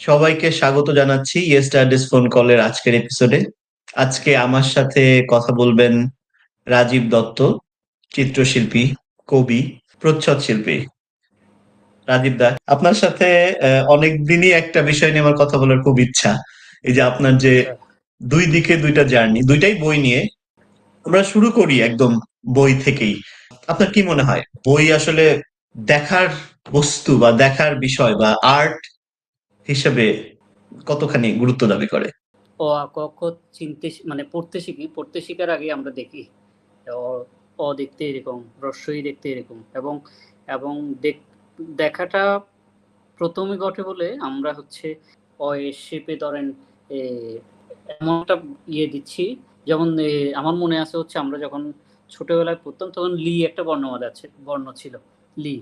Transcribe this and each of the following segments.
সবাইকে স্বাগত জানাচ্ছি ইয়েস ফোন কলের আজকের এপিসোডে আজকে আমার সাথে কথা বলবেন রাজীব দত্ত, চিত্রশিল্পী, কবি, প্রচ্ছদ শিল্পী। রাজীব দা, আপনার সাথে অনেক দিনই একটা বিষয় নিয়ে আমার কথা বলার খুব ইচ্ছা। এই যে আপনার যে দুই দিকে দুইটা জার্নি, দুইটাই বই নিয়ে আমরা শুরু করি একদম বই থেকেই। আপনার কি মনে হয়? বই আসলে দেখার বস্তু বা দেখার বিষয় বা আর্ট হিসেবে কতখানি গুরুত্ব দাবি করে? অ আ ক খ চিনতে মানে পড়তে শিখি। পড়তে শিখার আগে আমরা দেখি। অ দেখতে এরকম রস্বই দেখতে এরকম। এবং এবং দেখাটা প্রথমে ঘটে বলে আমরা হচ্ছে, অ শেপে ধরেন এমন একটা ইয়ে দিচ্ছি। যেমন আমার মনে আছে হচ্ছে আমরা যখন ছোটবেলায় পড়তাম তখন লি একটা বর্ণমালা আছে, বর্ণ ছিল। লি।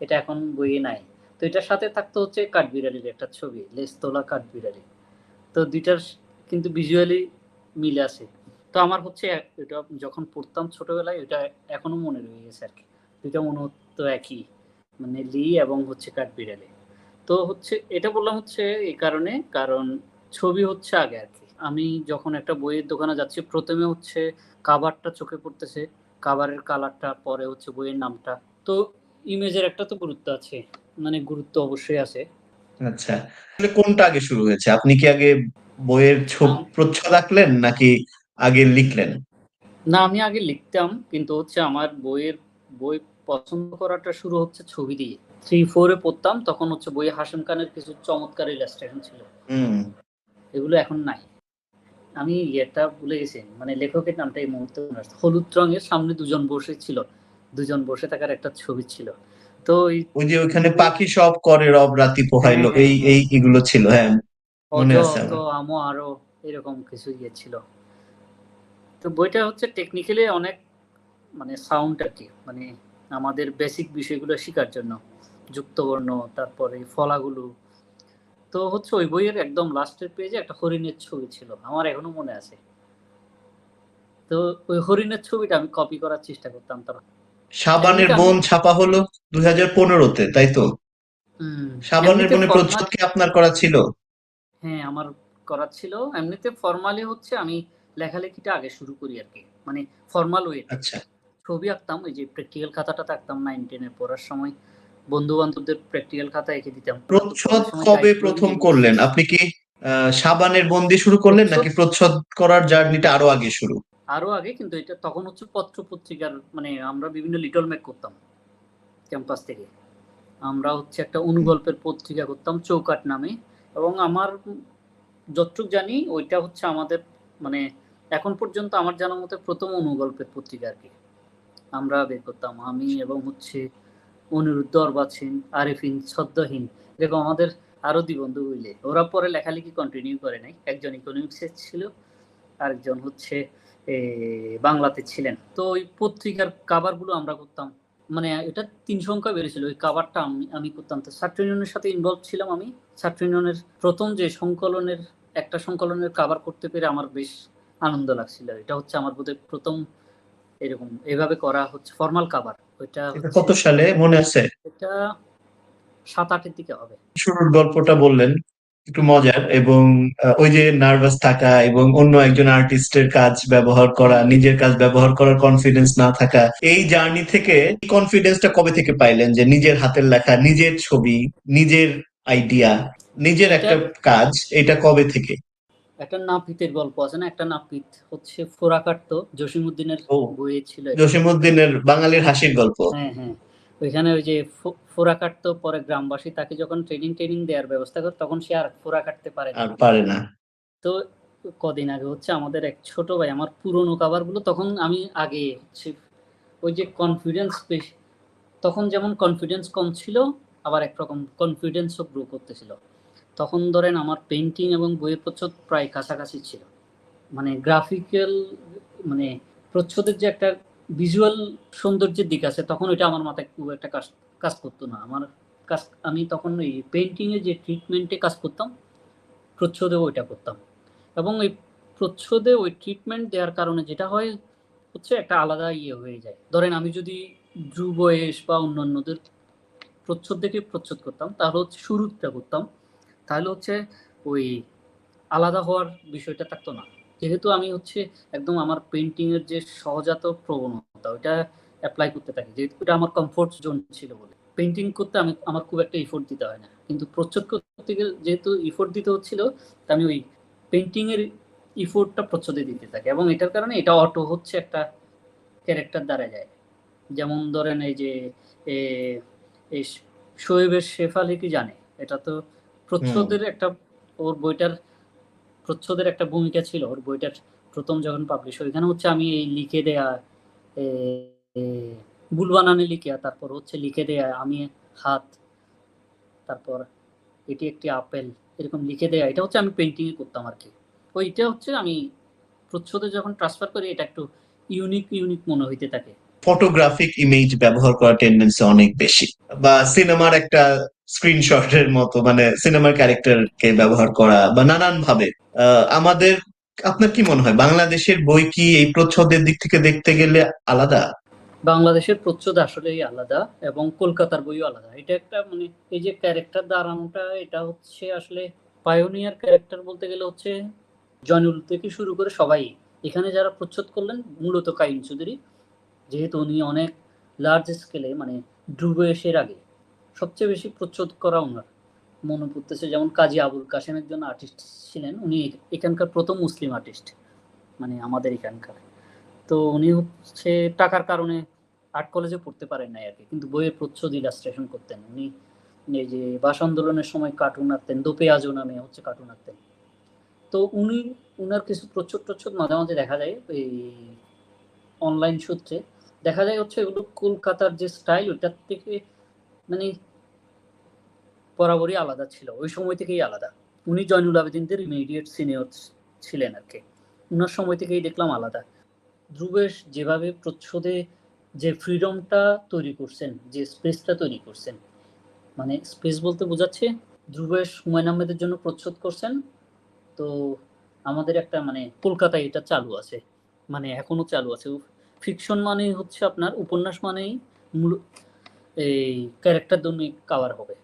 এটা এখন বইয়ে নাই। তো এটার সাথে থাকতো হচ্ছে কাঠবিড়ালির একটা ছবি লেস তোলা কাঠবিড়ালি তো দুইটার কিন্তু ভিজুয়ালি মিলে আছে। তো আমার হচ্ছে এটা যখন পড়তাম ছোটবেলায় ওটা এখনও মনে রয়ে গেছে আর কি। দুইটা মনে হতো একই মানে লি এবং হচ্ছে কাঠবিড়ালি তো হচ্ছে, এটা বললাম হচ্ছে এই কারণে, কারণ ছবি হচ্ছে আগে আর কি। আমি যখন একটা বইয়ের দোকানে যাচ্ছি, প্রথমে হচ্ছে কাভারটা চোখে পড়তেছে। কাভারের কালারটা পরে হচ্ছে বইয়ের নামটা। তো ইমেজের একটা তো গুরুত্ব আছে। মানে গুরুত্ব অবশ্যই আছে। আচ্ছা কোনটা আগে শুরু হয়েছে? আপনি কি আগে বইয়ের প্রচ্ছদ আঁকলেন নাকি আগে লিখলেন? না আমি আগে লিখতাম কিন্তু হচ্ছে আমার বইয়ের বই পছন্দ করাটা শুরু হচ্ছে ছবি দিয়ে। থ্রি ফোরে পড়তাম তখন হচ্ছে বইয়ে হাসিম খানের কিছু চমৎকার ইলাস্ট্রেশন ছিল। এগুলো এখন নাই। আমি এটা ভুলে গেছি মানে লেখকের নামটা এই মুহূর্তে হলুদ রঙের সামনে দুজন বসে ছিল। দুজন বসে থাকার একটা ছবি ছিল। তো ওই যে ওখানে পাখি সব করে রব রাতি পোহাইলো হ্যাঁ, এই হ্যাঁ। এই এগুলো ছিল হ্যাঁ মনে আছে তো আমো আরও এরকম কিছু ইয়ে ছিল। তো বইটা হচ্ছে টেকনিক্যালি অনেক মানে সাউন্ড আর কি মানে আমাদের বেসিক বিষয়গুলো শেখার জন্য। যুক্তবর্ণ তারপরে ফলাগুলো। তো হচ্ছে ওই বইয়ের একদম লাস্টের পেজে একটা হরিণের ছবি ছিল আমার এখনও মনে আছে। তো ওই হরিণের ছবিটা আমি কপি করার চেষ্টা করতাম তার সাবানের বোন ছাপা হলো দুই হাজার পনেরোতে তাই তো? সাবানের বোনের প্রচ্ছদ কি আপনার করা ছিল? হ্যাঁ আমার করা ছিল। এমনিতে ফর্মালি হচ্ছে আমি লেখালেখিটা আগে শুরু করি আর কি। মানে ফর্মাল ওয়ে আচ্ছা। ছবি আঁকতাম ওই যে প্র্যাকটিক্যাল খাতাটা আঁকতাম নাইন টেনে পড়ার সময়। বন্ধু বান্ধবদের প্র্যাকটিক্যাল খাতা এঁকে দিতাম। প্রচ্ছদ কবে প্রথম করলেন? আপনি কি সাবানের বন্দি শুরু করলেন নাকি প্রচ্ছদ করার জার্নিটা আরও আগে শুরু? আরও আগে, কিন্তু এটা তখন হচ্ছে পত্র পত্রিকার মানে আমরা বিভিন্ন লিটল ম্যাক করতাম ক্যাম্পাস থেকে। আমরা হচ্ছে একটা অনুগল্পের পত্রিকা করতাম চৌকাট নামে। এবং আমার যতটুক জানি, ওইটা হচ্ছে আমাদের মানে এখন পর্যন্ত আমার জানার মতে প্রথম অনুগল্পের পত্রিকা আর কি। আমরা বের করতাম, আমি এবং হচ্ছে অনিরুদ্ধ অর্বাচীন আরিফিন সদ্যহীন এরকম আমাদের আরও দুই বন্ধু হইলে, ওরা পরে লেখালেখি কন্টিনিউ করে নাই। একজন ইকোনমিক্সের ছিল আরেকজন হচ্ছে বাংলাতে ছিলেন। তো ওই পত্রিকার কাভারগুলো আমরা করতাম। মানে এটা তিন সংখ্যা বেড়েছিল। ওই কাভারটা আমি আমি করতাম। তো ছাত্র ইউনিয়নের সাথে ইনভলভ ছিলাম আমি। ছাত্র ইউনিয়নের প্রথম যে সংকলনের একটা সংকলনের কাভার করতে পেরে আমার বেশ আনন্দ লাগছিল। এটা হচ্ছে আমার বোধহয় প্রথম এরকম। এভাবে করা হচ্ছে ফর্মাল কাভার ওইটা কত সালে? মনে আছে? এটা সাত আটের দিকে হবে। শুরুর গল্পটা বললেন। একটু মজার এবং ওই যে নার্ভাস থাকা এবং অন্য একজন আর্টিস্টের কাজ ব্যবহার করা নিজের কাজ ব্যবহার করার কনফিডেন্স না থাকা এই জার্নি থেকে কনফিডেন্সটা কবে থেকে পাইলেন যে নিজের হাতের লেখা নিজের ছবি নিজের আইডিয়া নিজের একটা কাজ এটা কবে থেকে? একটা নাপিতের গল্প আছে না? একটা নাপিত হচ্ছে ফোরাকাট্ট জসিমুদ্দিনের বইয়ে ছিল জসিমুদ্দিনের বাঙালির হাসির গল্প। হ্যাঁ হ্যাঁ। ওইখানে ওই যে ফোরা কাটতো পরে গ্রামবাসী তাকে যখন ট্রেনিং ট্রেনিং দেওয়ার ব্যবস্থা করে তখন সে আর ফোরা কাটতে পারে আর পারে না। তো কদিন আগে হচ্ছে আমাদের এক ছোট ভাই আমার পুরনো কাবারগুলো তখন আমি আগে হচ্ছে ওই যে কনফিডেন্স তখন যেমন কনফিডেন্স কম ছিল আবার একরকম কনফিডেন্সও গ্রো করতেছিল। তখন ধরেন আমার পেন্টিং এবং বইয়ের প্রচ্ছদ প্রায় কাছাকাছি ছিল। মানে গ্রাফিক্যাল মানে প্রচ্ছদের যে একটা ভিজুয়াল সৌন্দর্যের দিক আছে, তখন ওইটা আমার মাথায় খুব একটা কাজ কাজ করতো না। আমার কাজ, আমি তখন ওই পেন্টিংয়ে যে ট্রিটমেন্টে কাজ করতাম প্রচ্ছদে ওইটা করতাম। এবং ওই প্রচ্ছদে ওই ট্রিটমেন্ট দেওয়ার কারণে যেটা হয়, হচ্ছে একটা আলাদা ইয়ে হয়ে যায়। ধরেন আমি যদি ধ্রুবয়েশ বা অন্যান্যদের প্রচ্ছদ দেখে প্রচ্ছদ করতাম, তাহলে হচ্ছে শুরুটা করতাম। তাহলে হচ্ছে ওই আলাদা হওয়ার বিষয়টা থাকতো না। যেহেতু আমি হচ্ছে একদম আমার পেন্টিং এর যে সহজাত প্রবণতা ওইটা অ্যাপ্লাই করতে থাকি। যেহেতু এটা আমার কমফোর্ট জোন ছিল বলে। পেন্টিং করতে আমি আমার খুব একটা ইফোর্ট দিতে হয় না। কিন্তু প্রচ্ছদ করতে গেলে যেহেতু ইফোর্ট দিতে হচ্ছিল তা আমি ওই পেন্টিং এর ইফোর্টটা প্রচ্ছদে দিতে থাকি। এবং এটার কারণে এটা অটো হচ্ছে একটা ক্যারেক্টার দ্বারা যায়। যেমন ধরেন এই যে এই শোয়েবের শেফালি কি জানে? এটা তো প্রচ্ছদের একটা ওর বইটার প্রচ্ছদের একটা ভূমিকা ছিল। ওর বইটার প্রথম যখন পাবলিশ এখানে হচ্ছে আমি এই লিখে দেয়া ভুল বানানে লিখিয়া তারপর হচ্ছে লিখে দেয়া, আমি হাত, তারপর এটি একটি আপেল, এরকম লিখে দেয়া, এটা হচ্ছে আমি পেন্টিং করতাম আর কি। ওইটা হচ্ছে আমি প্রচ্ছদে যখন ট্রান্সফার করি, এটা একটু ইউনিক ইউনিক মনে হইতে থাকে। ফটোগ্রাফিক ইমেজ ব্যবহার করার টেন্ডেন্সি অনেক বেশি। বা সিনেমার একটা স্ক্রিনশটের মতো মানে সিনেমার ক্যারেক্টারকে ব্যবহার করা বা নানান ভাবে আমাদের, আপনার কি মনে হয়, বাংলাদেশের বই কি এই প্রচ্ছদের দিক থেকে দেখতে গেলে আলাদা? বাংলাদেশের প্রচ্ছদ আসলেই আলাদা এবং কলকাতার বইও আলাদা। এটা একটা মানে এই যে ক্যারেক্টার দাঁড়ানোটা, এটা হচ্ছে আসলে পায়োনিয়ার ক্যারেক্টার বলতে গেলে হচ্ছে জয়নুল থেকে শুরু করে সবাই। এখানে যারা প্রচ্ছদ করলেন, মূলত কাইম চৌধুরী। যেহেতু উনি অনেক লার্জ স্কেলে মানে ডুবে এসের আগে। সবচেয়ে বেশি প্রচ্ছদ করা ওনার। মনে পড়তেছে যেমন কাজী আবুল কাশেম একজন আর্টিস্ট ছিলেন, উনি এখানকার প্রথম মুসলিম আর্টিস্ট মানে আমাদের এখানকার। তো উনি হচ্ছে টাকার কারণে আর্ট কলেজে পড়তে পারেন নাই আর কি কিন্তু বইয়ের প্রচ্ছদ ইলাস্ট্রেশন করতেন। উনি এই যে ভাষা আন্দোলনের সময় কার্টুন আঁকতেন দোপে আজও নামে হচ্ছে কার্টুন আঁকতেন। তো উনি, উনার কিছু প্রচ্ছদ টচ্ছদ মাঝে মাঝে দেখা যায়, এই অনলাইন সূত্রে। দেখা যায় হচ্ছে এগুলো কলকাতার যে স্টাইল ওটার থেকে মানে বরাবরই আলাদা ছিল, ওই সময় থেকেই আলাদা। উনি জয়নুল আবেদিনদের ইমিডিয়েট সিনিয়র ছিলেন আর কি। উনার সময় থেকেই দেখলাম আলাদা। ধ্রুবেশ যেভাবে প্রচ্ছদে যে ফ্রিডমটা তৈরি করছেন, যে স্পেসটা তৈরি করছেন মানে স্পেস বলতে বোঝাচ্ছে ধ্রুবেশ হুমায়ুন আহমেদের জন্য প্রচ্ছদ করছেন, তো আমাদের একটা মানে কলকাতায় এটা চালু আছে মানে এখনও চালু আছে। ফিকশন মানেই হচ্ছে আপনার, উপন্যাস মানেই মূল এই ক্যারেক্টার জন্য কাভার হবে।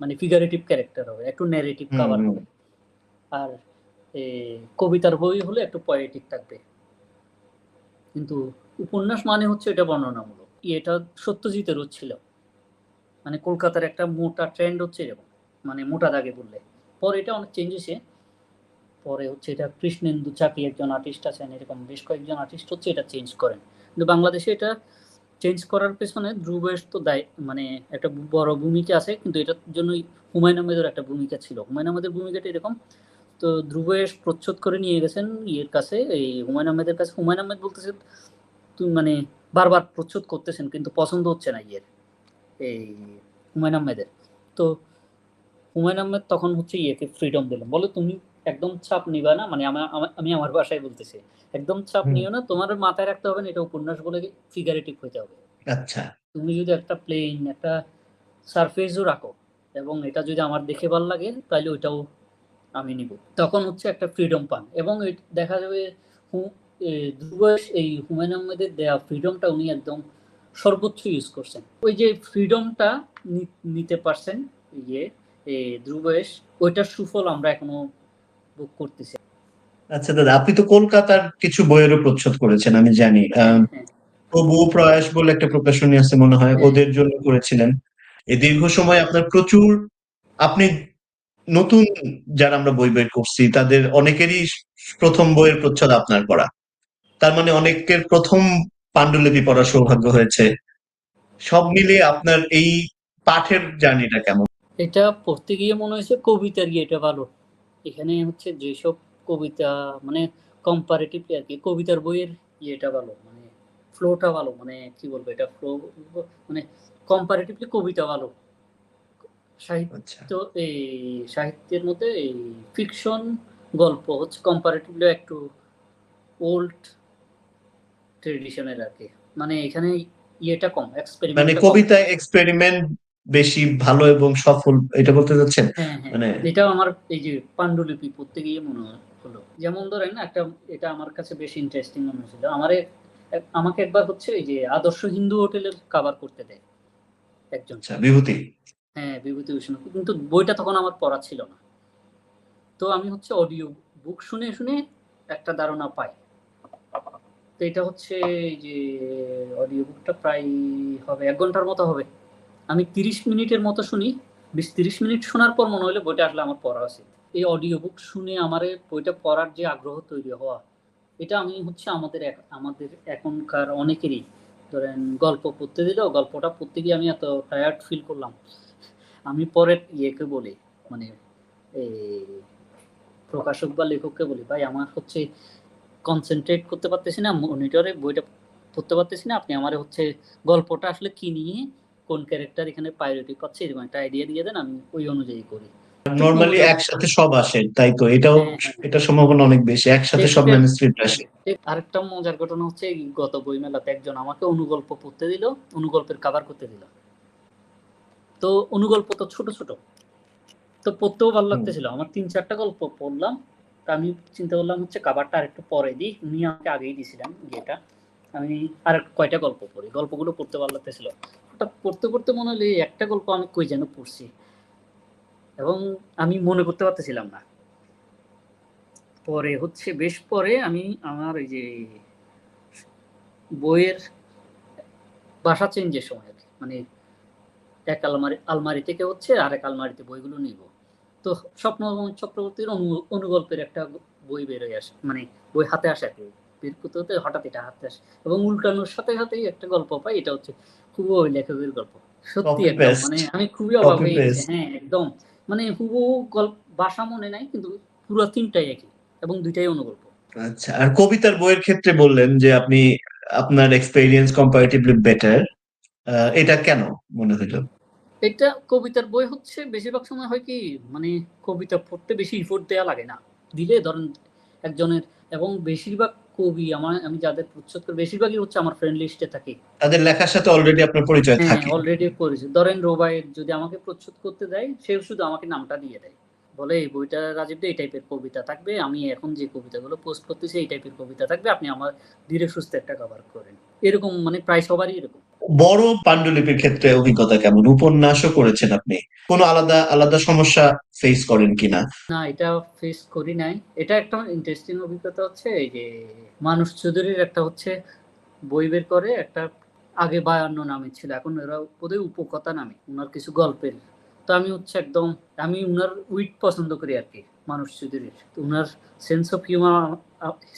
মানে ফিগারেটিভ ক্যারেক্টার হবে একটু ন্যারেটিভ কাভার হবে। আর কবিতার বই হলে একটু পয়েটিক থাকবে। কিন্তু উপন্যাস মানে হচ্ছে এটা বর্ণনামূলক। এটা সত্যজিতেরও ছিল। মানে কলকাতার একটা মোটা ট্রেন্ড হচ্ছে এরকম। মানে মোটা দাগে বললে। পরে এটা অনেক চেঞ্জ হয়েছে পরে হচ্ছে এটা কৃষ্ণেন্দু চাকি একজন আর্টিস্ট আছেন এরকম বেশ কয়েকজন আর্টিস্ট হচ্ছে এটা চেঞ্জ করেন। কিন্তু বাংলাদেশে এটা চেঞ্জ করার পেছনে ধ্রুবেশ তো দায় মানে একটা বড় ভূমিকা আছে, কিন্তু এটার জন্য হুমায়ুন আহমেদের একটা ভূমিকা ছিল। হুমায়ুন আহমেদের ভূমিকাটা এরকম, তো ধ্রুবেশ প্রচ্ছদ করে নিয়ে গেছেন ইয়ের কাছে, এই হুমায়ুন আহমেদের কাছে। হুমায়ুন আহমেদ বলতেছে তুমি মানে বারবার প্রচ্ছদ করতেছেন, কিন্তু পছন্দ হচ্ছে না ইয়ের, এই হুমায়ুন আহমেদের। তো হুমায়ুন আহমেদ তখন হচ্ছে ইয়েকে ফ্রিডম দিলেন। বলে, তুমি একদম চাপ নিবা না মানে আমা- আমা- আমি আমার ভাষায় বলতেছি। একদম চাপ নিও না তোমার মাথায় রাখতে হবে না এটা উপন্যাস বলে ফিগারেটিভ হইতে হবে। আচ্ছা। তুমি যদি একটা প্লেন একটা সারফেসও রাখো এবং এটা যদি আমার দেখে ভালো লাগে তাহলে ওইটাও আমি নিব। তখন হচ্ছে একটা ফ্রিডম পান এবং দেখা যাবে এ, এই হুমায়ুন আহমেদের দেয়া ফ্রিডমটা উনি একদম সর্বোচ্চ ইউজ করছেন। ওই যে ফ্রিডমটা নিতে পারছেন ইয়ে ধ্রুবেশ ওইটার সুফল আমরা এখনও ভোগ করতেছি। আচ্ছা দাদা আপনি তো কলকাতার কিছু বইয়েরও প্রচ্ছদ করেছেন আমি জানি। হ্যাঁ। প্রভু প্রয়াস বলে একটা প্রকাশনী আছে মনে হয় হ্যাঁ। ওদের জন্য করেছিলেন। এই দীর্ঘ সময় আপনার প্রচুর আপনি নতুন যারা আমরা বই বের করছি তাদের অনেকেরই প্রথম বইয়ের প্রচ্ছদ আপনার করা। তার মানে অনেকের প্রথম পাণ্ডুলিপি পড়ার সৌভাগ্য হয়েছে। সব মিলিয়ে আপনার এই পাঠের জার্নিটা কেমন? এটা পড়তে গিয়ে মনে হয়েছে কবিতার ইয়েটা ভালো। এখানে হচ্ছে যেসব কবিতা মানে কম্পারেটিভলি আর কি কবিতার বইয়ের ইয়েটা ভালো মানে ফ্লোটা ভালো মানে কি বলব এটা ফ্লো মানে কম্পারেটিভলি কবিতা ভালো। সাহিত্য আচ্ছা। এই সাহিত্যের মধ্যে এই ফিকশন গল্প হচ্ছে কম্পারেটিভলি একটু ওল্ড ট্রেডিশনের আর কি। মানে এখানে ইয়েটা কম এক্সপেরিমেন্ট মানে কবিতা এক্সপেরিমেন্ট বেশি ভালো এবং সফল এটা বলতে চাচ্ছেন? হ্যাঁ হ্যাঁ। মানে এটাও আমার এই যে পাণ্ডুলিপি পড়তে গিয়ে মনে হলো। যেমন ধরেন একটা এটা আমার কাছে বেশ ইন্টারেস্টিং মনে হয়েছিল। আমার আমাকে একবার হচ্ছে এই যে আদর্শ হিন্দু হোটেলের কাভার করতে দেয় একজন। আচ্ছা বিভূতি? হ্যাঁ বিভূতি ভূষণ কিন্তু বইটা তখন আমার পড়া ছিল না। তো আমি হচ্ছে অডিও বুক শুনে শুনে একটা ধারণা পাই। তো এটা হচ্ছে এই যে অডিও বুকটা প্রায় হবে এক ঘণ্টার মতো হবে। আমি তিরিশ মিনিটের মতো শুনি, বিশ তিরিশ মিনিট শোনার পর মনে হলো বইটা আসলে আমার পড়া উচিত। এই অডিও বুক শুনে আমার বইটা পড়ার যে আগ্রহ তৈরি হওয়া, এটা আমি হচ্ছে আমাদের আমাদের এখনকার অনেকেরই, ধরেন গল্প পড়তে দিল, গল্পটা পড়তে গিয়ে আমি এত টায়ার্ড ফিল করলাম। আমি পরের ইয়েকে বলি মানে প্রকাশক বা লেখককে বলি, ভাই, আমার হচ্ছে কনসেন্ট্রেট করতে পারতেছি না মনিটরে বইটা পড়তে পারতেছি না, আপনি আমার হচ্ছে গল্পটা আসলে কি নিয়ে কোন ক্যারেক্টার এখানে প্রায়োরিটি পাচ্ছে এরকম একটা আইডিয়া দিয়ে দেন আমি ওই অনুযায়ী করি। নর্মালি একসাথে সব আসে তাই তো? এটাও হ্যাঁ, হ্যাঁ। এটা সম্ভাবনা অনেক বেশি একসাথে সব ম্যানুস্ক্রিপ্ট আসে। আরেকটা মজার ঘটনা হচ্ছে গত বইমেলাতে একজন আমাকে অনুগল্প পড়তে দিল অনুগল্পের কাভার করতে দিল। তো অনুগল্প তো ছোট ছোট। তো পড়তেও ভালো লাগতেছিল। আমার তিন চারটা গল্প পড়লাম। তা আমি চিন্তা করলাম হচ্ছে কাভারটা আরেকটু পরে দিই। উনি আমাকে আগেই দিয়েছিলেন ইয়েটা আমি আর কয়টা গল্প পড়ি? গল্পগুলো পড়তে ভালো লাগতেছিল। হঠাৎ পড়তে পড়তে মনে হলো একটা গল্প আমি কই যেন পড়ছি? এবং আমি মনে করতে পারতেছিলাম না। পরে হচ্ছে বেশ পরে আমি আমার এই যে বইয়ের বাসা চেঞ্জের সময় আর মানে এক আলমারি আলমারি থেকে হচ্ছে আরেক আলমারিতে বইগুলো নিব। তো স্বপ্ন চক্রবর্তীর অনু- অনুগল্পের একটা বই বেরোয় আসে মানে বই হাতে আসে আর কি, বের করতে হতে হঠাৎ এটা হাতে আসে। এবং উল্টানোর সাথে, সাথেই একটা গল্প পাই, এটা হচ্ছে ওই লেখকের গল্প। সত্যি একদম মানে আমি খুবই অবাক হয়ে গেছি। হ্যাঁ একদম। মানে হুবহু গল্প মনে নাই কিন্তু পুরো তিনটাই একই এবং দুইটাই অনুগল্প। আচ্ছা আর কবিতার বইয়ের ক্ষেত্রে বললেন যে আপনি আপনার এক্সপেরিয়েন্স কম্পারেটিভলি বেটার এটা কেন মনে হলো এটা কবিতার বই হচ্ছে বেশিরভাগ সময় হয় কি মানে কবিতা পড়তে বেশি ইফোর্ট দেওয়া লাগে না। দিলে ধরেন একজনের এবং বেশিরভাগ কবি আমার আমি যাদের প্রচ্ছদ করি বেশিরভাগই হচ্ছে আমার ফ্রেন্ড লিস্টে থাকে। তাদের লেখার সাথে অলরেডি আপনার পরিচয় হ্যাঁ থাকে। অলরেডি পরিচয়। ধরেন রোবায়ের যদি আমাকে প্রচ্ছদ করতে দেয় সে শুধু আমাকে নামটা দিয়ে দেয়। বলে এই বইটা রাজীব এই টাইপের কবিতা থাকবে। আমি এখন যে কবিতাগুলো পোস্ট করতেছি এই টাইপের কবিতা থাকবে। আপনি আমার ধীরে সুস্থ একটা কভার করেন। এরকম মানে প্রায় সবারই এরকম। বড় পাণ্ডুলিপির ক্ষেত্রে অভিজ্ঞতা কেমন? উপন্যাসও করেছেন আপনি। কোনো আলাদা আলাদা সমস্যা ফেস করেন কিনা? না এটা ফেস করি নাই। এটা একটা ইন্টারেস্টিং অভিজ্ঞতা হচ্ছে, এই যে মানুষ চৌধুরীর একটা হচ্ছে বই বের করে, একটা আগে বায়ান্ন নামে ছিল, এখন এরা বোধহয় উপকথা নামে ওনার কিছু গল্পের। তো আমি হচ্ছে একদম, আমি উনার উইট পছন্দ করি আর কি, মানুষ চৌধুরীর। উনার sense of humour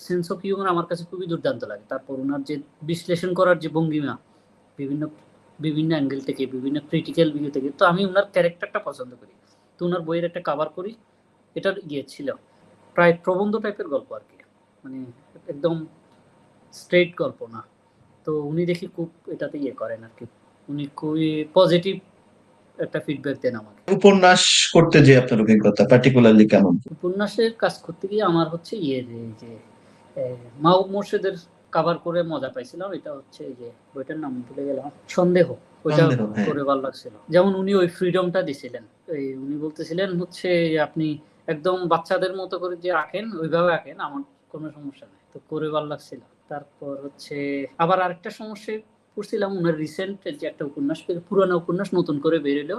sense of humour আমার কাছে খুবই দুর্দান্ত লাগে। তারপর উনার যে বিশ্লেষণ করার যে ভঙ্গিমা বিভিন্ন বিভিন্ন অ্যাঙ্গেল থেকে বিভিন্ন ক্রিটিক্যাল ভিউ থেকে তো আমি উনার ক্যারেক্টারটা পছন্দ করি। তো উনার বইয়ের একটা কাভার করি এটার ইয়ে ছিল প্রায় প্রবন্ধ টাইপের গল্প আর কি। মানে একদম স্ট্রেট গল্প না। তো উনি দেখি খুব এটাতে ইয়ে করেন আর কি। উনি খুবই পজিটিভ একটা ফিডব্যাক দেন আমাকে। উপন্যাস করতে যে আপনার অভিজ্ঞতা পার্টিকুলারলি কেমন? উপন্যাসের কাজ করতে গিয়ে আমার হচ্ছে ইয়ে যে মাহবুব মোর্শেদের কাভার করে মজা পাইছিলাম এটা হচ্ছে এই যে বইটার নাম ভুলে গেলাম সন্দেহ ওইটা হ্যাঁ। করে ভালো লাগছিল। যেমন উনি ওই ফ্রিডমটা দিছিলেন এই উনি বলতেছিলেন হচ্ছে আপনি একদম বাচ্চাদের মতো করে যে আঁকেন ওইভাবে আঁকেন আমার কোনো সমস্যা নেই। তো করে ভালো লাগছিল। তারপর হচ্ছে আবার আরেকটা সমস্যায় পড়ছিলাম উনার রিসেন্ট যে একটা উপন্যাস পুরানো উপন্যাস নতুন করে বেরোলো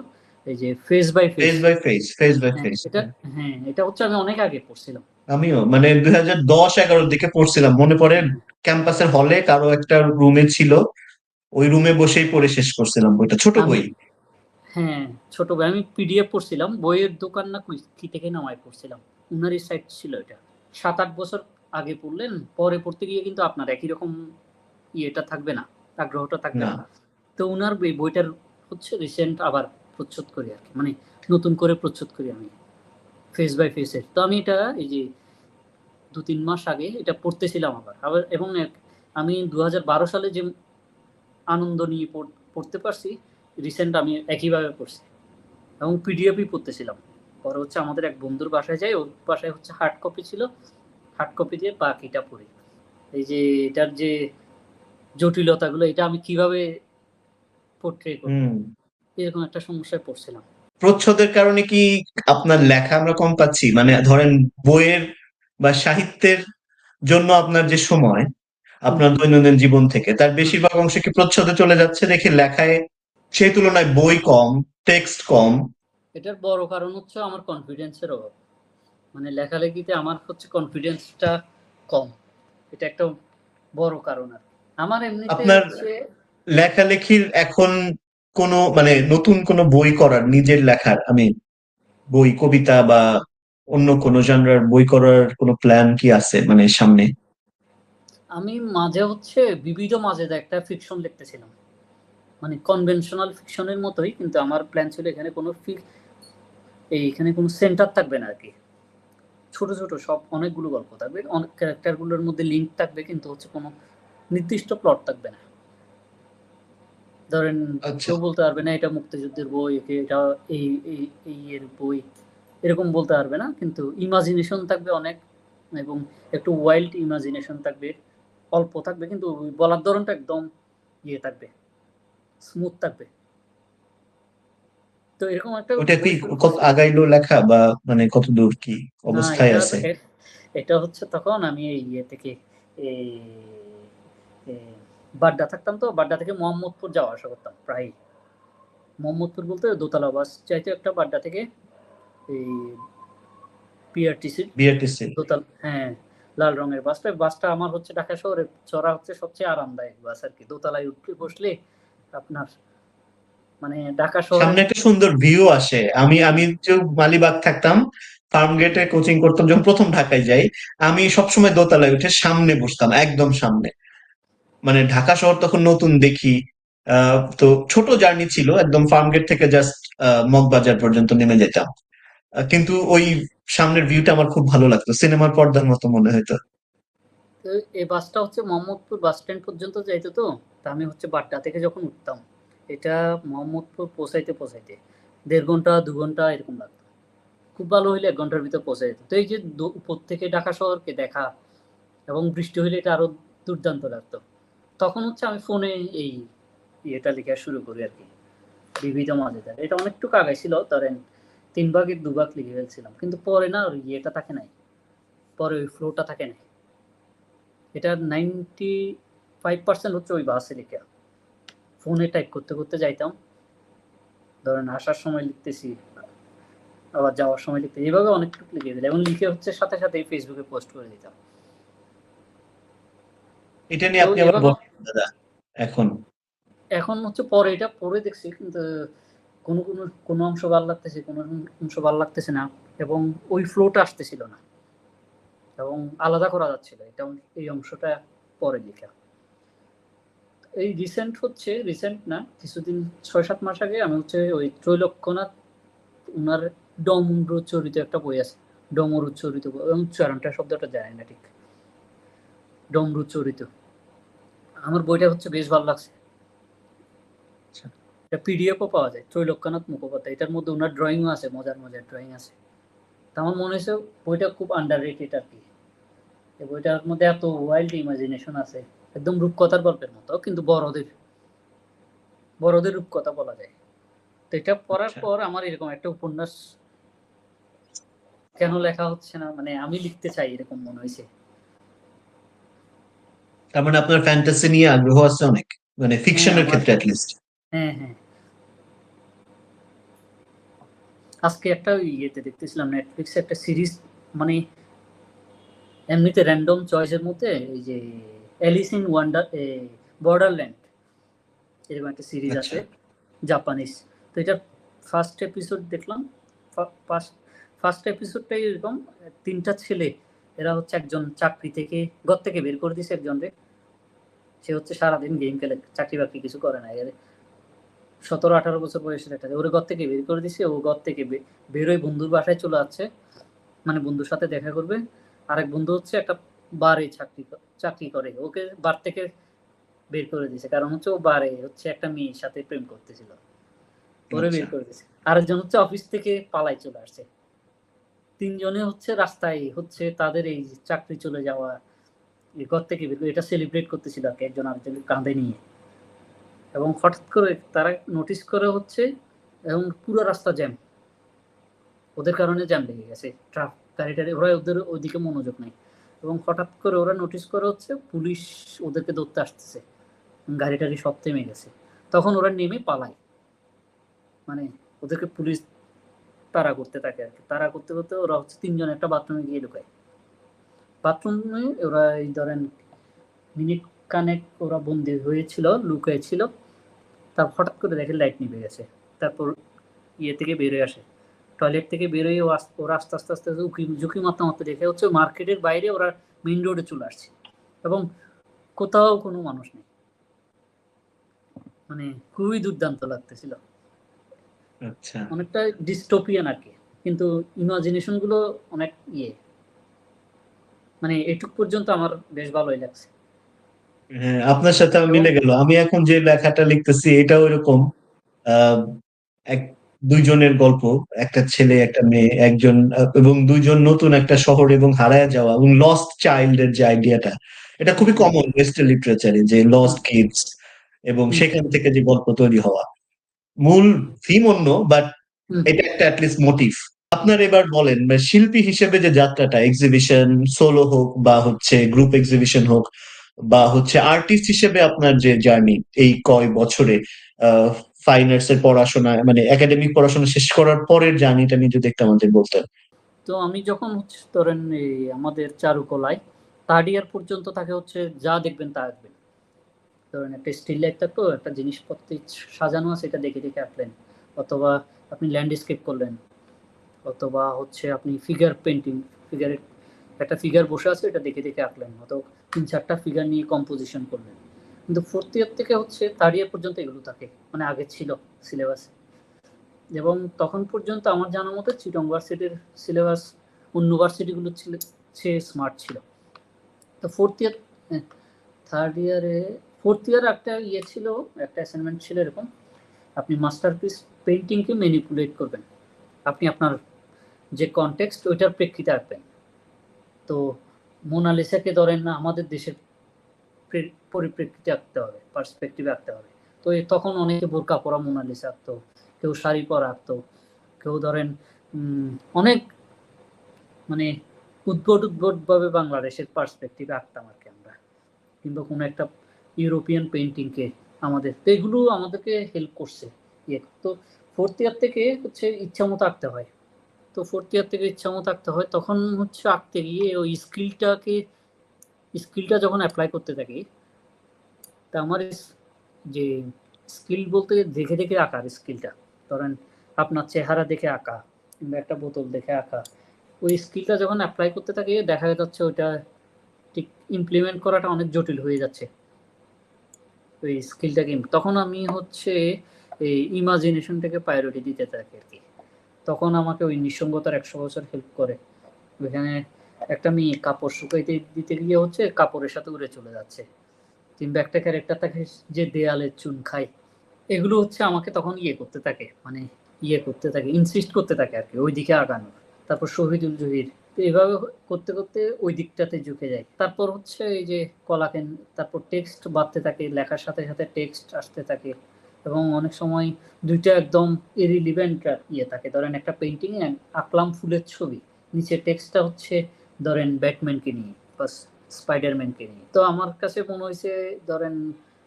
এই যে face by face by face face by হ্যাঁ, ফেস এটা হ্যাঁ এটা হচ্ছে আমি অনেক আগে পড়ছিলাম। আমিও মানে দুই হাজার দশ এগারোর দিকে পড়ছিলাম মনে পড়ে? ক্যাম্পাসের হলে কারও একটা রুমে ছিল ওই রুমে বসেই পড়ে শেষ করছিলাম বইটা। ছোট বই। হ্যাঁ ছোট ভাই আমি পিডিএফ পড়ছিলাম বইয়ের দোকান না কি থেকে নামায় পড়ছিলাম। উনারই সাইট ছিল এটা। সাত আট বছর আগে পড়লেন পরে পড়তে গিয়ে কিন্তু আপনার একই রকম ইয়েটা থাকবে না আগ্রহটা থাকবে না। না। তো উনার এই বইটার হচ্ছে রিসেন্ট আবার প্রচ্ছদ করি আর কি। মানে নতুন করে প্রচ্ছদ করি আমি ফেস বাই ফেসের তো আমি এটা এই যে দু তিন মাস আগে এটা পড়তেছিলাম আবার। আবার এবং এক- আমি দু হাজার বারো সালে যে আনন্দ নিয়ে পড়- পড়তে পারছি রিসেন্ট আমি একইভাবে পড়ছি। এবং পিডিএফই পড়তেছিলাম। পরে হচ্ছে আমাদের এক বন্ধুর বাসায় যাই ওর বাসায় হচ্ছে হার্ড কপি ছিল। হার্ড কপি দিয়ে বাকিটা পড়ি। এই যে এটার যে জটিলতাগুলো এটা আমি কীভাবে পোর্ট্রে হুম। এরকম একটা সমস্যায় পড়ছিলাম। প্রচ্ছদের কারণে কি আপনার লেখা আমরা কম পাচ্ছি? মানে ধরেন বইয়ের বা সাহিত্যের জন্য আপনার যে সময় আপনার দৈনন্দিন জীবন থেকে তার বেশিরভাগ অংশ কি প্রচ্ছদে চলে যাচ্ছে? দেখে লেখায় সেই তুলনায় বই কম টেক্সট কম। এটার বড় কারণ হচ্ছে আমার কনফিডেন্সের অভাব। মানে লেখালেখিতে আমার হচ্ছে কনফিডেন্সটা কম। এটা একটা বড় কারণ আর আমার এমনিতে আপনার- লেখালেখির এখন কোনো মানে নতুন কোনো বই করার নিজের লেখার আমি বই কবিতা বা অন্য কোনো জনরার বই করার কোনো প্ল্যান কি আছে মানে সামনে? আমি মাঝে হচ্ছে বিবিধ মাঝে একটা ফিকশন লিখতেছিলাম। মানে কনভেনশনাল ফিকশনের মতোই কিন্তু আমার প্ল্যান ছিল এখানে কোনো ফিক এই এখানে কোনো সেন্টার থাকবে না আর কি ছোট ছোট সব অনেকগুলো গল্প থাকবে অনেক ক্যারেক্টারগুলোর মধ্যে লিঙ্ক থাকবে কিন্তু হচ্ছে কোনো নির্দিষ্ট প্লট থাকবে না। ধরেন আচ্ছা। কেউ বলতে পারবে না এটা মুক্তিযুদ্ধের বই একে এটা এই এই এর বই। এরকম বলতে পারবে না কিন্তু ইমাজিনেশন থাকবে অনেক এবং একটু ওয়াইল্ড ইমাজিনেশন থাকবে অল্প থাকবে কিন্তু বলার ধরনটা একদম ইয়ে থাকবে স্মুথ থাকবে। তো এরকম একটা ওটা কি কত আগাইলো লেখা বা মানে কত দূর কি অবস্থায় এটা- আছে? এটা হচ্ছে তখন আমি এই ইয়ে থেকে এই বাড্ডা থাকতাম তো বাড্ডা থেকে মোহাম্মদপুর যাওয়া আসা করতাম প্রায় মোহাম্মদপুর বলতে দোতলা বাস চাইতে একটা বাড্ডা থেকে এই বিআরটিসি দোতলা হ্যাঁ লাল রঙের বাসটা। বাসটা আমার হচ্ছে ঢাকা শহরে চড়া হচ্ছে সবচেয়ে আরামদায়ক বাস আর কি। দোতলায় উঠলে বসলে আপনার মানে ঢাকা শহরে সামনে একটা সুন্দর ভিউ আসে। আমি আমি যে মালিবাগ থাকতাম ফার্ম গেটে কোচিং করতাম যখন প্রথম ঢাকায় যাই আমি সবসময় দোতলায় উঠে সামনে বসতাম একদম সামনে। মানে ঢাকা শহর তখন নতুন দেখি। আহ, তো ছোট জার্নি ছিল একদম ফার্ম গেট থেকে জাস্ট মগবাজার পর্যন্ত নেমে যেতাম। কিন্তু ওই সামনের ভিউটা আমার খুব ভালো লাগতো। সিনেমার পর্দার মতো মনে হতো এই বাসটা হচ্ছে মোহাম্মদপুর বাস স্ট্যান্ড পর্যন্ত যাইতো তো? আমি হচ্ছে বাড্ডা থেকে যখন উঠতাম, এটা মোহাম্মদপুর পৌঁছাইতে পৌঁছাইতে দেড় ঘণ্টা, দু ঘণ্টা এরকম লাগতো। খুব ভালো হইলে এক ঘণ্টার ভিতর পৌঁছে যেত। তো এই যে উপর থেকে ঢাকা শহরকে দেখা এবং বৃষ্টি হইলে এটা আরও দুর্দান্ত লাগতো। তখন হচ্ছে আমি ফোনে এই ইয়েটা লেখা শুরু করি আর কি। বিবিধ মাঝেদার এটা অনেকটুকু আগে ছিল, ধরেন তিন ভাগের দু ভাগ লিখে ফেলছিলাম। কিন্তু পরে না ওই ইয়েটা থাকে নাই। পরে ওই ফ্লোটা থাকে নাই। এটা নাইনটি ফাইভ পার্সেন্ট হচ্ছে ওই বাসে লেখা। ফোনে টাইপ করতে করতে যাইতাম। ধরেন আসার সময় লিখতেছি আবার যাওয়ার সময় লিখতে এইভাবে অনেকটুকু লিখে দিলাম। এবং লিখে হচ্ছে সাথে সাথে ফেসবুকে পোস্ট করে দিতাম। এটা নিয়ে আপনি আবার দাদা। এখন? এখন হচ্ছে পরে এটা পরে দেখছি। কিন্তু কোনো কোনো কোনো অংশ ভালো লাগতেছে, কোনো অংশ ভালো লাগতেছে না এবং ওই ফ্লোটা আসতেছিল না। এবং আলাদা করা যাচ্ছিল, এটা এই অংশটা পরে লেখা এই রিসেন্ট হচ্ছে রিসেন্ট না, কিছুদিন ছয় সাত মাস আগে আমি হচ্ছে ওই ত্রৈলক্ষ্যনাথ ওনার ডমরু চরিত একটা বই আছে ডমরু চরিত এবং উচ্চারণটা শব্দটা জানি না ঠিক। ডমরু চরিত আমার বইটা হচ্ছে বেশ ভালো লাগছে। এটা পিডিএফও পাওয়া যায় ত্রৈলক্ষ্যনাথ মুখোপাধ্যায়। এটার মধ্যে ওনার ড্রয়িংও আছে মজার মজার ড্রয়িং আছে। তা আমার মনে হয়েছে বইটা খুব আন্ডার রেটেড আর কি। এই বইটার মধ্যে এত ওয়াইল্ড ইমাজিনেশন আছে একদম রূপকথার গল্পের মতো কিন্তু বড়দের। বড়দের রূপকথা বলা যায়। তো এটা পড়ার আচ্ছা। পর আমার এরকম একটা উপন্যাস কেন লেখা হচ্ছে না মানে আমি লিখতে চাই এরকম মনে হয়েছে। তার মানে আপনার ফ্যান্টাসি নিয়ে আগ্রহ আছে অনেক মানে ফিকশনের আমার- ক্ষেত্রে লিস্ট হ্যাঁ হ্যাঁ। আজকে একটা ইয়েতে দেখতেছিলাম নেটফ্লিক্সে একটা সিরিজ মানে এমনিতে র্যান্ডম চয়েসের মধ্যে এই যে অ্যালিস ইন ওয়ান্ডার বর্ডারল্যান্ড এরকম একটা সিরিজ আচ্ছা। আছে জাপানিজ তো এটার ফার্স্ট এপিসোড দেখলাম ফার্স্ট এপিসোডটাই এরকম তিনটা ছেলে এরা হচ্ছে একজন চাকরি থেকে ঘর থেকে বের করে দিছে একজনকে সে হচ্ছে সারাদিন গেম খেলে চাকরি বাকরি কিছু করে না। এর সতেরো আঠারো বছর বয়সের একটা ওর ঘর থেকে বের করে দিছে ও ঘর থেকে বে- বেরোয় বন্ধুর বাসায় চলে যাচ্ছে। মানে বন্ধুর সাথে দেখা করবে। আরেক বন্ধু হচ্ছে একটা বারে চাকরি চাকরি করে। ওকে বার থেকে বের করে দিছে। কারণ হচ্ছে ও বারে হচ্ছে একটা মেয়ের সাথে প্রেম করতেছিল। ওরে বের আচ্ছা। করে দিছে। আরেকজন হচ্ছে অফিস থেকে পালাই চলে আসছে। তিনজনে হচ্ছে রাস্তায় হচ্ছে তাদের এই চাকরি চলে যাওয়া ঘর থেকে বের করে এটা সেলিব্রেট করতেছিল আর কি একজন আরেকজনের কাঁধে নিয়ে। এবং হঠাৎ করে তারা নোটিস করে হচ্ছে এবং পুরো রাস্তা জ্যাম ওদের কারণে জ্যাম লেগে গেছে। ট্রাফ গাড়ি টাড়ি ওরা ওদের ওইদিকে মনোযোগ নেই। এবং হঠাৎ করে ওরা নোটিস করে হচ্ছে পুলিশ ওদেরকে ধরতে আসতেছে। গাড়ি টাড়ি সব থেমে গেছে। তখন ওরা নেমে পালায়। মানে ওদেরকে পুলিশ তাড়া করতে থাকে আর কি। তাড়া করতে করতে ওরা হচ্ছে তিনজন একটা বাথরুমে গিয়ে ঢুকায়। বাথরুমে ওরা এই ধরেন মিনিট কানেক ওরা বন্দি হয়েছিল, লুকায় ছিল। তারপর হঠাৎ করে দেখে লাইট নিভে গেছে। তারপর ইয়ে থেকে বেরোয় আসে। টয়লেট থেকে বেরোয় ও ওরা আস্তে আস্তে আস্তে আস্তে উঁকি ঝুঁকি মারতে মারতে দেখে হচ্ছে মার্কেটের বাইরে ওরা মেইন রোডে চলে আসছে। এবং কোথাও কোনো মানুষ নেই। মানে খুবই দুর্দান্ত লাগতেছিল। আচ্ছা। অনেকটা ডিস্টোপিয়ান আর কি। কিন্তু ইমাজিনেশনগুলো অনেক ইয়ে। মানে এটুক পর্যন্ত আমার বেশ ভালোই লাগছে। হ্যাঁ আপনার সাথে আমার মিলে গেল। আমি এখন যে লেখাটা লিখতেছি এটাও এরকম এক দুইজনের গল্প একটা ছেলে একটা মেয়ে একজন এবং দুইজন নতুন একটা শহর এবং হারায় যাওয়া এবং লস্ট চাইল্ড এর যে আইডিয়াটা এটা খুবই কমন ওয়েস্টার্ন লিটারেচারে যে লস্ট কিডস এবং সেখান থেকে যে গল্প তৈরি হওয়া। মূল থিম অন্য বাট এটা একটা অ্যাটলিস্ট মোটিভ আপনার এবার বলেন মানে শিল্পী হিসেবে যে যাত্রাটা এক্সিবিশন সোলো হোক বা হচ্ছে গ্রুপ এক্সিবিশন হোক বা হচ্ছে আর্টিস্ট হিসেবে আপনার যে জার্নি এই কয় বছরে ফাইন আর্টস এর পড়াশোনা মানে একাডেমিক পড়াশোনা শেষ করার পরের জার্নিটা নিয়ে যদি একটু আমাদের বলতেন। তো আমি যখন ধরেন আমাদের চারুকলায় থার্ড ইয়ার পর্যন্ত তাকে হচ্ছে যা দেখবেন তা আঁকবেন ধরেন একটা স্টিল লাইফ থাকতো একটা জিনিসপত্র সাজানো আছে, এটা দেখে দেখে আঁকলেন। অথবা আপনি ল্যান্ডস্কেপ করলেন। অথবা হচ্ছে আপনি ফিগার পেন্টিং ফিগারের একটা ফিগার বসে আছে, এটা দেখে দেখে আঁকলেন। অথবা তিন চারটা ফিগার নিয়ে কম্পোজিশন করলেন কিন্তু ফোর্থ ইয়ার থেকে হচ্ছে থার্ড ইয়ার পর্যন্ত এগুলো থাকে মানে আগে ছিল সিলেবাসে এবং তখন পর্যন্ত আমার জানা মতো চিটং ভার্সিটির সিলেবাস অন্য ভার্সিটিগুলো ছিল সে স্মার্ট ছিল। তো ফোর্থ ইয়ার থার্ড ইয়ারে ফোর্থ ইয়ার একটা ইয়ে ছিল, একটা অ্যাসাইনমেন্ট ছিল এরকম, আপনি মাস্টারপিস পেন্টিংকে ম্যানিপুলেট করবেন। আপনি আপনার যে কনটেক্সট ওইটার প্রেক্ষিতে আঁকবেন। তো মোনালিসাকে ধরেন না, আমাদের দেশের পরিপ্রেক্ষিতে আঁকতে হবে পার্সপেক্টিভে আঁকতে হবে। তো তখন অনেকে বোরকা পরা মোনালিসা আঁকতো, কেউ শাড়ি পরা আঁকতো, কেউ ধরেন অনেক মানে উদ্ভট উদ্ভট ভাবে বাংলাদেশের পার্সপেক্টিভে আঁকতাম আর কি আমরা। কিংবা কোনো একটা ইউরোপিয়ান পেন্টিংকে আমাদের, তো এগুলো আমাদেরকে হেল্প করছে। তো ফোর্থ ইয়ার থেকে হচ্ছে ইচ্ছা মতো আঁকতে হয়। তো ফোর্থ ইয়ার থেকে ইচ্ছা মতো আঁকতে হয়, তখন হচ্ছে আঁকতে গিয়ে ওই স্কিলটাকে স্কিলটা যখন অ্যাপ্লাই করতে থাকি, তা আমার যে স্কিল বলতে দেখে দেখে আঁকার স্কিলটা ধরেন আপনার চেহারা দেখে আঁকা কিংবা একটা বোতল দেখে আঁকা, ওই স্কিলটা যখন অ্যাপ্লাই করতে থাকি, দেখা যাচ্ছে ওইটা ঠিক ইমপ্লিমেন্ট করাটা অনেক জটিল হয়ে যাচ্ছে। ওই স্কিলটাকে তখন আমি হচ্ছে এই ইমাজিনেশনটাকে প্রায়োরিটি দিতে থাকি আর কি। তখন আমাকে ওই নিঃসঙ্গতার একশো বছর হেল্প করে। ওইখানে একটা মেয়ে কাপড় শুকাইতে দিতে গিয়ে হচ্ছে কাপড়ের সাথে উড়ে চলে যাচ্ছে। কিংবা একটা ক্যারেক্টার থাকে যে দেয়ালে চুন খায়। এগুলো হচ্ছে আমাকে তখন ইয়ে করতে থাকে মানে ইয়ে করতে থাকে ইনসিস্ট করতে থাকে আর কি, ওই দিকে আগানোর। তারপর শহীদুল জহির তো এভাবে করতে করতে ওই দিকটাতে ঝুঁকে যায়। তারপর হচ্ছে এই যে কলাকেন, তারপর টেক্সট বাড়তে থাকে, লেখার সাথে সাথে টেক্সট আসতে থাকে। এবং অনেক সময় দুইটা একদম ইরিলিভেন্ট ইয়ে থাকে। ধরেন একটা পেন্টিং এ আঁকলাম ফুলের ছবি নিচে টেক্সটটা হচ্ছে ধরেন ব্যাটম্যানকে নিয়ে বা স্পাইডারম্যানকে নিয়ে। তো আমার কাছে মনে হয়েছে, ধরেন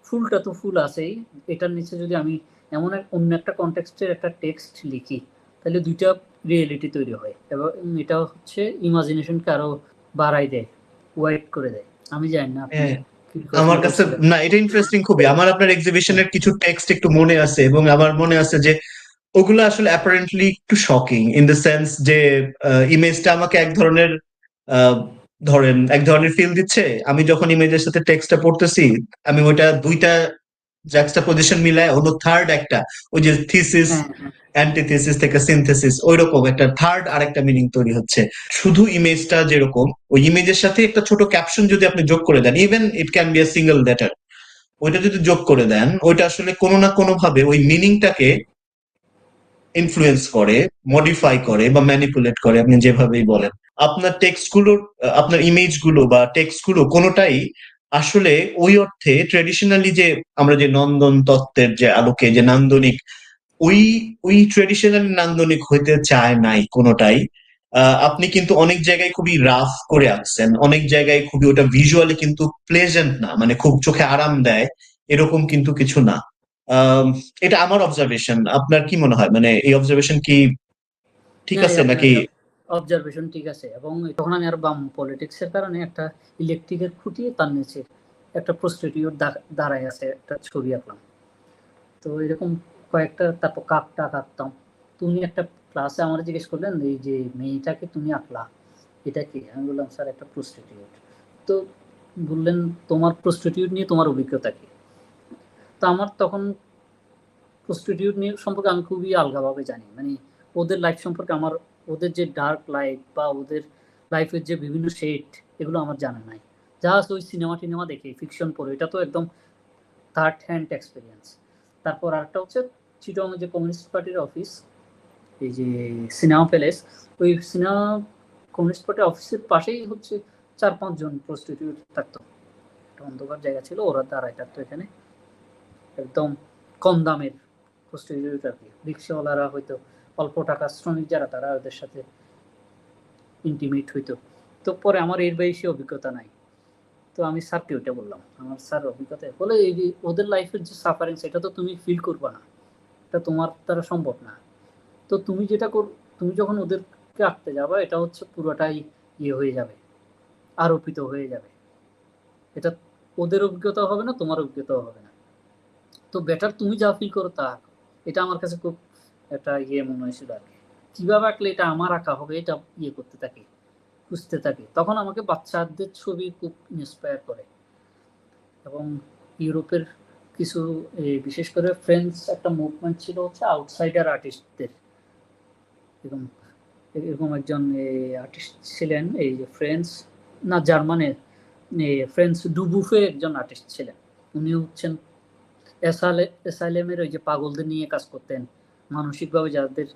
ফুলটা তো ফুল আছেই, এটার নিচে যদি আমি এমন এক, অন্য একটা কনটেক্সটের একটা টেক্সট লিখি, তাহলে দুইটা রিয়েলিটি তৈরি হয়। এবং এটা হচ্ছে ইমাজিনেশনকে আরও বাড়াই দেয় ওয়াইড করে দেয়। আমি জানি না আমার কাছে না এটা ইন্টারেস্টিং খুবই। আমার আপনার এক্সিবিশনের কিছু টেক্সট একটু মনে আছে এবং আমার মনে আছে যে ওগুলো আসলে অ্যাপারেন্টলি একটু শকিং ইন দ্য সেন্স যে ইমেজটা আমাকে এক ধরনের আহ, ধরেন এক ধরনের ফিল দিচ্ছে। আমি যখন ইমেজের সাথে টেক্সটটা পড়তেছি আমি ওইটা দুইটা জ্যাক্সটা পজিশন মিলায় অন্য থার্ড একটা ওই যে থিসিস হ্যাঁ হ্যাঁ। থেকে সিনথেসিস ওইরকম একটা থার্ড আরেকটা মিনিং তৈরি হচ্ছে। শুধু ইমেজটা যেরকম ওই ইমেজের সাথে একটা ছোট ক্যাপশন যদি আপনি যোগ করে দেন even it can be a single letter ওইটা যদি যোগ করে দেন ওইটা আসলে কোনো না কোনো ভাবে ওই মিনিংটাকে ইনফ্লুয়েন্স করে মডিফাই করে বা ম্যানিপুলেট করে আপনি যেভাবেই বলেন। আপনার টেক্সটগুলোর আপনার ইমেজগুলো বা টেক্সটগুলো কোনোটাই আসলে ওই অর্থে ট্রেডিশনালি যে আমরা যে নন্দন তত্ত্বের যে আলোকে যে নান্দনিক ওই ওই ট্রেডিশনাল নান্দনিক হইতে চায় নাই কোনোটাই। আপনি কিন্তু অনেক জায়গায় খুবই রাফ করে আসছেন অনেক জায়গায় খুবই ওটা ভিজুয়ালি কিন্তু প্লেজেন্ট না মানে খুব চোখে আরাম দেয় এরকম কিন্তু কিছু না। এটা আমার অবজারভেশন আপনার কি মনে হয়? মানে এই অবজারভেশন কি ঠিক আছে নাকি অবজারভেশন ঠিক আছে। এবং তখন আমি আর বাম পলিটিক্সের কারণে একটা ইলেকট্রিকের খুঁটি তার নিচে একটা প্রস্টিটিউট দাঁড়ায় আছে, একটা ছবি আঁকলাম। তো এরকম কয়েকটা তারপর কাকটা আঁকতাম তুমি একটা ক্লাসে আমার জিজ্ঞেস করলেন এই যে মেয়েটাকে তুমি আঁকলা, এটা কি? আমি বললাম, স্যার, একটা প্রস্টিটিউট তো বললেন, তোমার প্রস্টিটিউট নিয়ে তোমার অভিজ্ঞতা কি? তো আমার তখন প্রস্টিটিউট নিয়ে সম্পর্কে আমি খুবই আলগাভাবে জানি। মানে ওদের লাইফ সম্পর্কে আমার ওদের যে ডার্ক লাইফ বা ওদের লাইফের যে বিভিন্ন শেড এগুলো আমার জানা নাই। জাস্ট ওই সিনেমা টিনেমা দেখে ফিকশন পড়ে, এটা তো একদম থার্ড হ্যান্ড এক্সপিরিয়েন্স তারপর আরেকটা হচ্ছে চিটং যে কমিউনিস্ট পার্টির অফিস এই যে সিনেমা প্যালেস ওই সিনেমা কমিউনিস্ট পার্টির অফিসের পাশেই হচ্ছে চার পাঁচজন প্রস্টিটিউট থাকতো। একটা অন্ধকার জায়গা ছিল, ওরা দাঁড়ায় থাকতো এখানে। একদম কম দামের প্রস্টিটিউট আর কি, রিক্সাওয়ালারা হয়তো অল্প টাকা শ্রমিক যারা, তারা ওদের সাথে ইন্টিমেট হইতো। তো পরে আমার এর বেশি অভিজ্ঞতা নাই। তো আমি স্যারকে ওইটা বললাম। আমার স্যার অভিজ্ঞতা বলে, এই যে ওদের লাইফের যে সাফারিং সেটা তো তুমি ফিল করবা না। এটা তোমার দ্বারা সম্ভব না। তো তুমি যেটা কর, তুমি যখন ওদেরকে আঁকতে যাবা, এটা হচ্ছে পুরোটাই ইয়ে হয়ে যাবে, আরোপিত হয়ে যাবে। এটা ওদের অভিজ্ঞতা হবে না, তোমার অভিজ্ঞতাও হবে না। তো বেটার তুমি যা ফিল করো তা এটা আমার কাছে খুব একটা ইয়ে মনে হয়েছিল আর কি। কীভাবে আঁকলে এটা আমার আঁকা হবে, এটা ইয়ে করতে থাকি, খুঁজতে থাকি, তখন আমাকে বাচ্চাদের ছবি খুব ইন্সপায়ার করে। এবং ইউরোপের কিছু বিশেষ করে ফ্রেন্ডস একটা মুভমেন্ট ছিল হচ্ছে আউটসাইডার আর্টিস্টদের এরকম এরকম একজন আর্টিস্ট ছিলেন, এই যে ফ্রেন্স না, জার্মানের ফ্রেন্স ডুবুফে একজন আর্টিস্ট ছিলেন। উনি হচ্ছেন এসাইলেমের ওই যে পাগলদের নিয়ে কাজ করতেন। মানসিকভাবে যাদের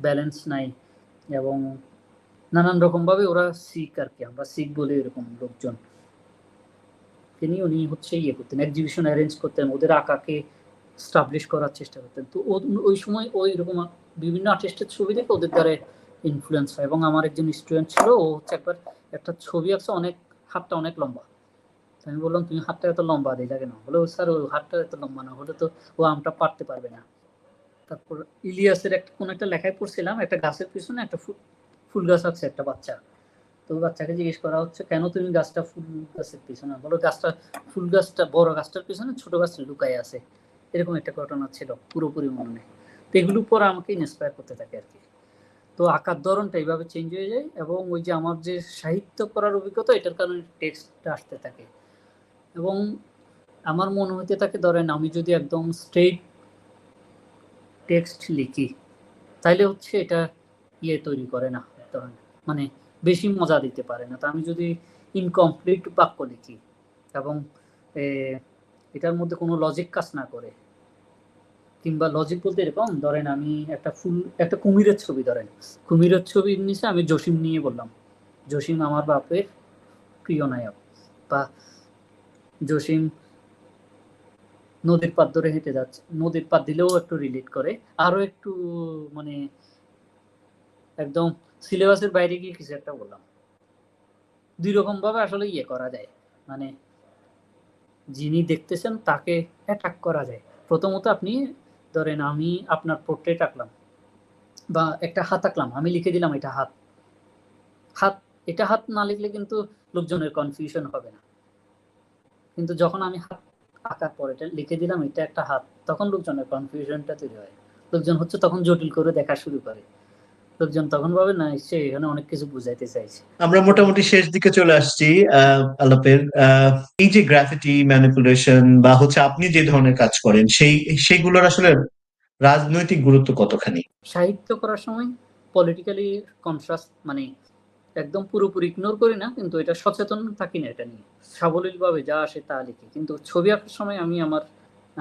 ব্যালেন্স নাই এবং নানান রকমভাবে ওরা শিখ আর কি আমরা শিখ বলে এরকম লোকজন। তিনি, উনি হচ্ছে ইয়ে করতেন এক্সিবিশন অ্যারেঞ্জ করতেন, ওদের আঁকাকে স্টাবলিশ করার চেষ্টা করতেন। তো ওই সময় ওই রকম বিভিন্ন আর্টিস্টের ছবি দেখে ওদের দ্বারা ইনফ্লুয়েন্স হয়। এবং আমার একজন স্টুডেন্ট ছিল, ও হচ্ছে একবার একটা ছবি আঁকছে, অনেক, হাতটা অনেক লম্বা। আমি বললাম, তুমি হাতটা এত লম্বা দিয়ে কেন বলে, "ও স্যার ও হাতটা এত লম্বা না, হলে তো ও আমটা পারতে পারবে না। তারপর ইলিয়াসের একটা, কোন একটা লেখায় পড়ছিলাম, একটা গাছের পিছনে একটা ফুল ফুল গাছ আছে একটা বাচ্চা। তো বাচ্চাকে জিজ্ঞেস করা হচ্ছে, কেন তুমি গাছটা ফুল গাছের পিছনে? বলো, গাছটা, ফুল গাছটা, বড় গাছটার পিছনে ছোট গাছটা লুকাই আছে। এরকম একটা ঘটনা ছিল পুরোপুরি মনে নেই তো এগুলোর পর আমাকে ইন্সপায়ার করতে থাকে আর কি। তো আঁকার ধরনটা এইভাবে চেঞ্জ হয়ে যায় এবং ওই যে আমার যে সাহিত্য করার অভিজ্ঞতা, এটার কারণে টেক্সটটা আসতে থাকে। এবং আমার মনে হতে থাকে, ধরেন আমি যদি একদম স্ট্রেট টেক্সট লিখি, তাইলে হচ্ছে এটা ইয়ে তৈরি করে না মানে বেশি মজা দিতে পারে না। তো আমি যদি ইনকমপ্লিট বাক্য লিখি এবং এটার মধ্যে কোনো লজিক কাজ না করে, কিংবা লজিক বলতে এরকম, ধরেন আমি একটা ফুল, একটা কুমিরের ছবি ধরেন, কুমিরের ছবির নিচে আমি জসিম নিয়ে বললাম, জসিম আমার বাপের প্রিয় নায়ক, বা জসিম নদীর পাত ধরে হেঁটে যাচ্ছে। নদীর পাত দিলেও একটু রিলেট করে। আরও একটু মানে একদম সিলেবাসের বাইরে গিয়ে কিছু একটা বললাম। দুই রকম ভাবে আসলে ইয়ে করা যায়। মানে যিনি দেখতেছেন তাকে অ্যাটাক করা যায়। প্রথমত আপনি, ধরেন আমি আপনার পোর্ট্রেট আঁকলাম। বা একটা হাত আঁকলাম। আমি লিখে দিলাম এটা হাত। হাত, এটা হাত না লিখলে কিন্তু লোকজনের কনফিউশন হবে না। কিন্তু যখন আমি হাত আঁকার পর এটা লিখে দিলাম এটা একটা হাত। তখন লোকজনের কনফিউশনটা তৈরি হয়। লোকজন হচ্ছে তখন জটিল করে দেখা শুরু করে। লোকজন তখন ভাবে না নিশ্চয়ই এখানে অনেক কিছু বুঝাইতে চাইছে। আমরা মোটামুটি শেষ দিকে চলে আসছি আলাপের। এই যে গ্রাফিটি ম্যানিপুলেশন বা হচ্ছে আপনি যে ধরনের কাজ করেন সেই সেইগুলোর আসলে রাজনৈতিক গুরুত্ব কতখানি? সাহিত্য করার সময় পলিটিক্যালি কনসাস মানে একদম পুরোপুরি ইগনোর করি না, কিন্তু এটা সচেতন থাকি না এটা নিয়ে। সাবলীলভাবে যা আসে তা লিখি। কিন্তু ছবি আঁকার সময় আমি আমার,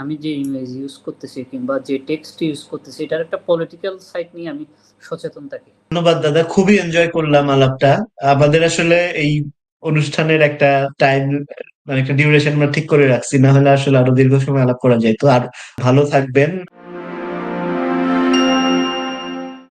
আমি যে ইমেজ ইউজ করতেছি কিংবা যে টেক্সট ইউজ করতেছি, এটার একটা পলিটিক্যাল সাইড নিয়ে আমি সচেতন থাকি। ধন্যবাদ দাদা, খুবই এনজয় করলাম আলাপটা। আমাদের আসলে এই অনুষ্ঠানের একটা টাইম মানে একটা ডিউরেশন আমরা ঠিক করে রাখছি, না হলে আসলে আরও দীর্ঘ সময় আলাপ করা যায়। তো আর ভালো থাকবেন।